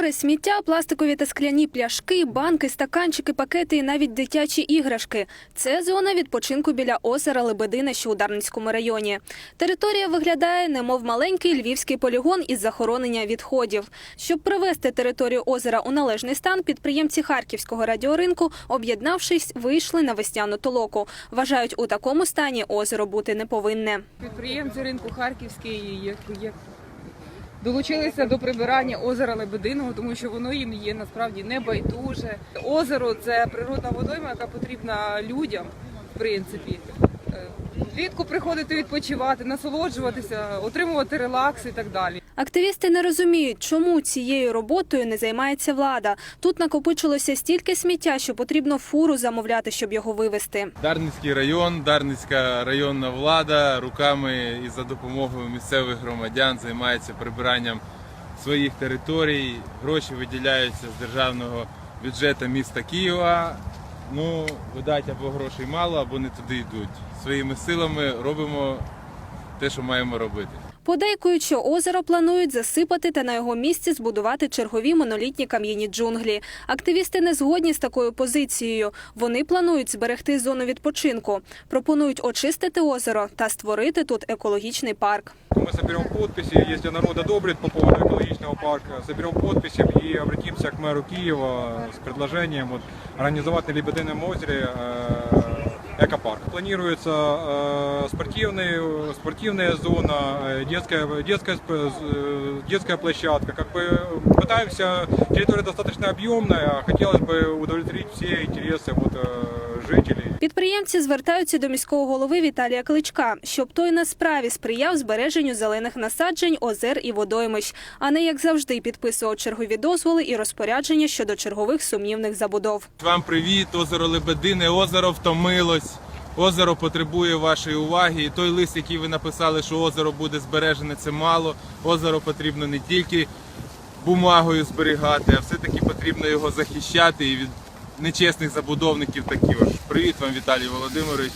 Море сміття, пластикові та скляні пляшки, банки, стаканчики, пакети і навіть дитячі іграшки. Це зона відпочинку біля озера Лебедина, що у Дарницькому районі. Територія виглядає немов маленький львівський полігон із захоронення відходів. Щоб привести територію озера у належний стан, підприємці харківського радіоринку, об'єднавшись, вийшли на весняну толоку. Вважають, у такому стані озеро бути не повинне. Підприємці ринку Харківський як, як долучилися до прибирання озера Лебединого, тому що воно їм є насправді не байдуже. Озеро це природна водойма, яка потрібна людям, в принципі. Е, Влітку приходити відпочивати, насолоджуватися, отримувати релакс і так далі. Активісти не розуміють, чому цією роботою не займається влада. Тут накопичилося стільки сміття, що потрібно фуру замовляти, щоб його вивезти. Дарницький район, Дарницька районна влада руками і за допомогою місцевих громадян займається прибиранням своїх територій. Гроші виділяються з державного бюджету міста Києва. Ну, видать, або грошей мало, або не туди йдуть. Своїми силами робимо те, що маємо робити. Подейкують, що озеро планують засипати та на його місці збудувати чергові монолітні кам'яні джунглі. Активісти не згодні з такою позицією. Вони планують зберегти зону відпочинку, пропонують очистити озеро та створити тут екологічний парк. Мы соберем подписи, если народ одобрит по поводу экологичного парка, соберем подписи и обратимся к мэру Киева с предложением вот, организовать на Лебедином озере э, экопарк. Планируется э, спортивный, спортивная зона, э, детская, детская, сп- э, детская площадка. Как бы пытаемся, территория достаточно объемная, хотелось бы удовлетворить все интересы вот, э, жителей. Підприємці звертаються до міського голови Віталія Кличка, щоб той на справі сприяв збереженню зелених насаджень, озер і водоймищ, а не як завжди підписував чергові дозволи і розпорядження щодо чергових сумнівних забудов. Вам привіт, озеро Лебедине, озеро втомилось. Озеро потребує вашої уваги. І той лист, який ви написали, що озеро буде збережене, це мало. Озеро потрібно не тільки бумагою зберігати, а все-таки потрібно його захищати і від нечесних забудовників такі ж. Привіт вам, Віталій Володимирович.